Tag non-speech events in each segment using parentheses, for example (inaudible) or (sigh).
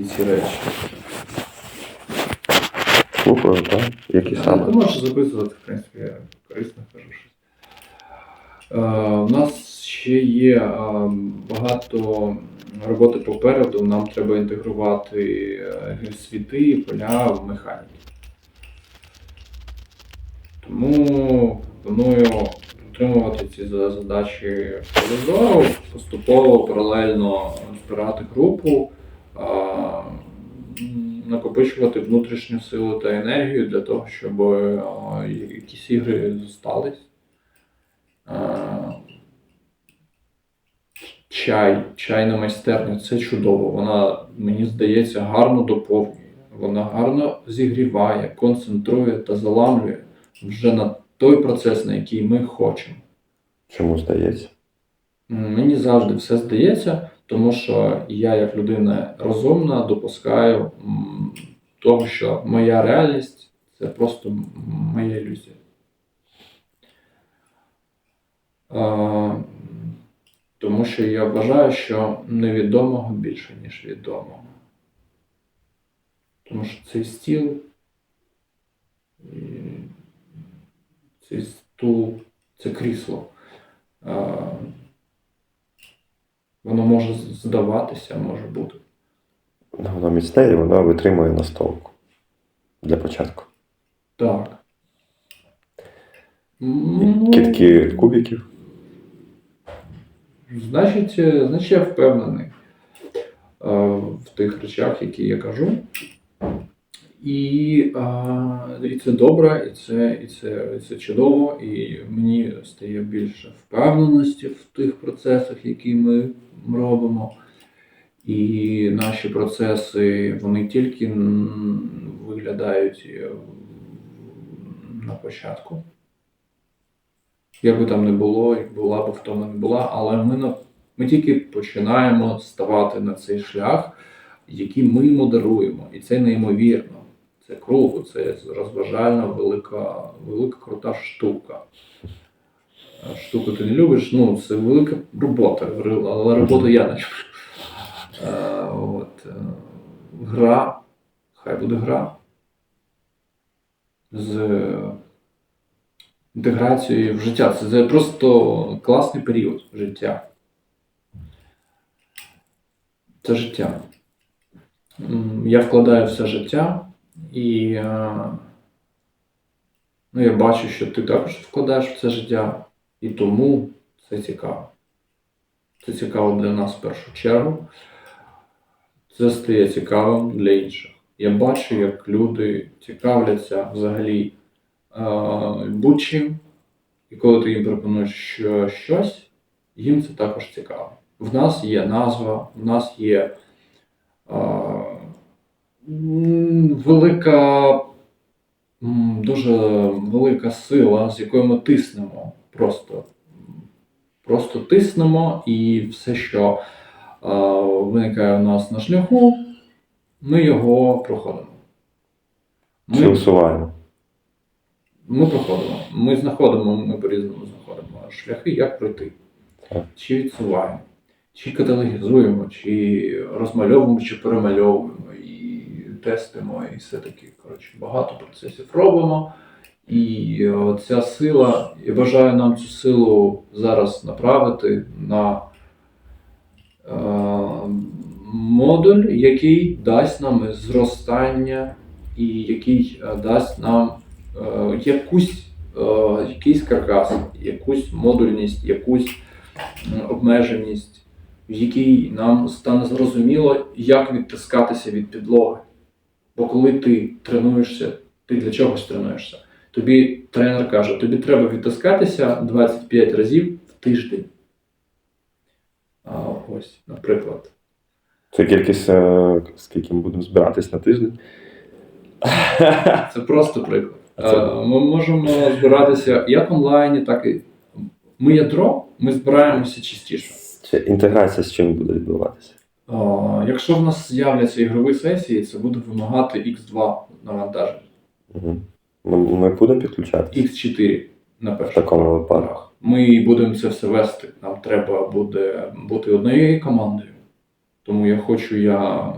і ці речі. Слухаю, так? Які Ти можеш записувати, в принципі, я корисно кажу щось. Е, у нас ще є е, багато роботи попереду. Нам треба інтегрувати е, світи і поля в механіки. Тому пропоную отримувати ці за- задачі полізору, поступово паралельно збирати групу, накопичувати внутрішню силу та енергію для того, щоб а, якісь ігри зостались. А, Чай, чайна майстерня це чудово. Вона, мені здається, гарно доповнює. Вона гарно зігріває, концентрує та заламлює вже на той процес, на який ми хочемо. Чому здається? Мені завжди все здається, тому що я, як людина розумна, допускаю того, що моя реальність це просто моя ілюзія. Тому що я вважаю, що невідомого більше, ніж відомого. Тому що цей стіл, цей стул, це крісло. Воно може здаватися, може бути. Воно міцне і воно витримує настолку. Для початку. Так. Ну, Кітки від кубиків. Значить, е, значить, я впевнений е, в тих речах, які я кажу. І, і це добре, і це, і, це, і це чудово, і мені стає більше впевненості в тих процесах, які ми робимо. І наші процеси вони тільки виглядають е, на початку. Як би там не було, як була б втома не була, але ми, ми тільки починаємо ставати на цей шлях, який ми модеруємо. І це неймовірно. Це круто, це розважальна, велика, велика крута штука. Штуку ти не любиш, ну це велика робота, але роботу я не люблю. Е, От, е, гра, хай буде гра. З інтеграцією в життя. Це, просто класний період життя. Це життя. Я вкладаю все життя, і е, ну, я бачу, що ти також вкладаєш в це життя, і тому це цікаво. Це цікаво для нас в першу чергу. Це стає цікавим для інших. Я бачу, як люди цікавляться взагалі будь-чим, і коли ти їм пропонуєш що- щось, їм це також цікаво. В нас є назва, в нас є е, велика, дуже велика сила, з якою ми тиснемо. Просто, просто тиснемо, і все, що виникає у нас на шляху, ми його проходимо. Чи усуваємо? Ми проходимо. Ми знаходимо, ми по-різному знаходимо шляхи, як пройти. Так. Чи відсуваємо, чи каталогізуємо, чи розмальовуємо, чи перемальовуємо, і тестимо, і все таки. Коротше, багато процесів робимо. І е, ця сила, я бажаю нам цю силу зараз направити на модуль, який дасть нам зростання і який е, дасть нам е, якусь, е, якийсь каркас, якусь модульність, якусь обмеженість, в якій нам стане зрозуміло, як відтискатися від підлоги. Бо коли ти тренуєшся, ти для чогось тренуєшся. Тобі тренер каже, тобі треба відтискатися 25 разів в тиждень. А, ось, наприклад. Це кількість, е, скільки ми будемо збиратись на тиждень. Це просто приклад. (laughs) Це- Е, Ми можемо збиратися як онлайні, так і ми ядро, ми збираємося частіше. Чи інтеграція з чим буде відбуватися? Якщо в нас з'являться ігрові сесії, це буде вимагати X2 навантаження, Угу. Ми, будемо підключатися X4 на в перших такому випадку. Ми будемо це все вести. Нам треба буде бути однією командою. Тому я хочу, я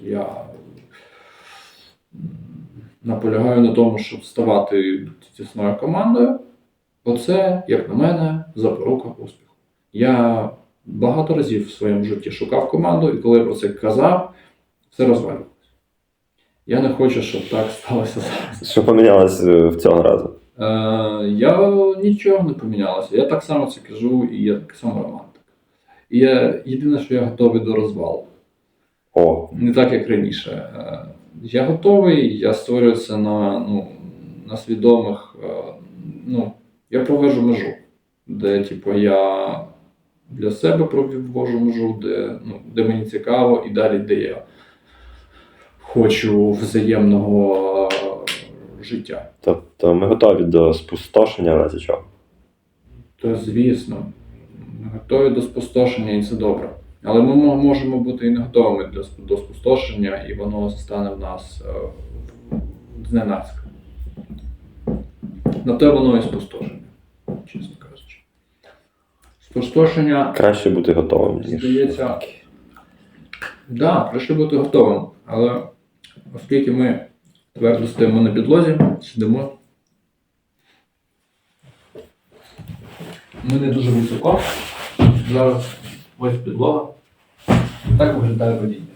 Я наполягаю на тому, щоб ставати тісною командою. Оце, як на мене, запорука успіху. Я багато разів в своєму житті шукав команду, і коли я про це казав, все розвалювалося. Я не хочу, щоб так сталося зараз. Що помінялось е, в цього разу? Е, я нічого не помінялося. Я так само це кажу, і я так само романтик. І я, єдине, що я готовий до розвалу. О, Не так, як раніше. Е, Я готовий, я створюю це на, ну, на свідомих. е, Ну, я провожу межу, де, типу, я для себе провожу межу, де, ну, де мені цікаво, і далі, де я хочу взаємного життя. тобто ми готові до спустошення в разі чого. То звісно, ми готові до спустошення, і це добре. Але ми можемо бути і не готовими до спустошення, і воно стане в нас е, зненацька. На те воно і спустошення, чесно кажучи. Спустошення, Краще бути готовим, ніж. Здається, так, да, краще бути готовим. Але оскільки ми твердо стоїмо на підлозі, сидимо. Ми не дуже високо. Зараз ось підлога. Так виглядає водіння.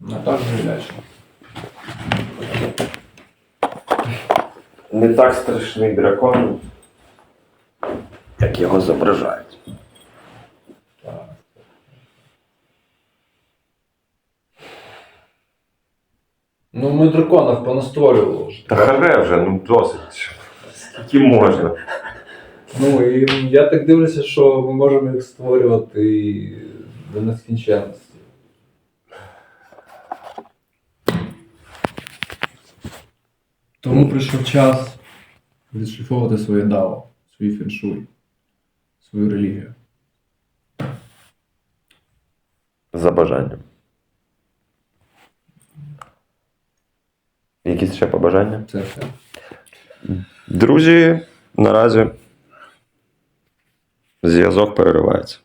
Не так виглядаєш. Не так страшний дракон, як його зображають. Ну, ми драконів понастворювали вже. Та харе вже, ну досить. Скільки можна? Ну і я так дивлюся, що ми можемо їх створювати до нескінченності. Тому прийшов час відшліфовувати своє дао, свій феншуй, свою релігію. За бажанням. Якісь ще побажання? Це все. Друзі, наразі зв'язок переривається.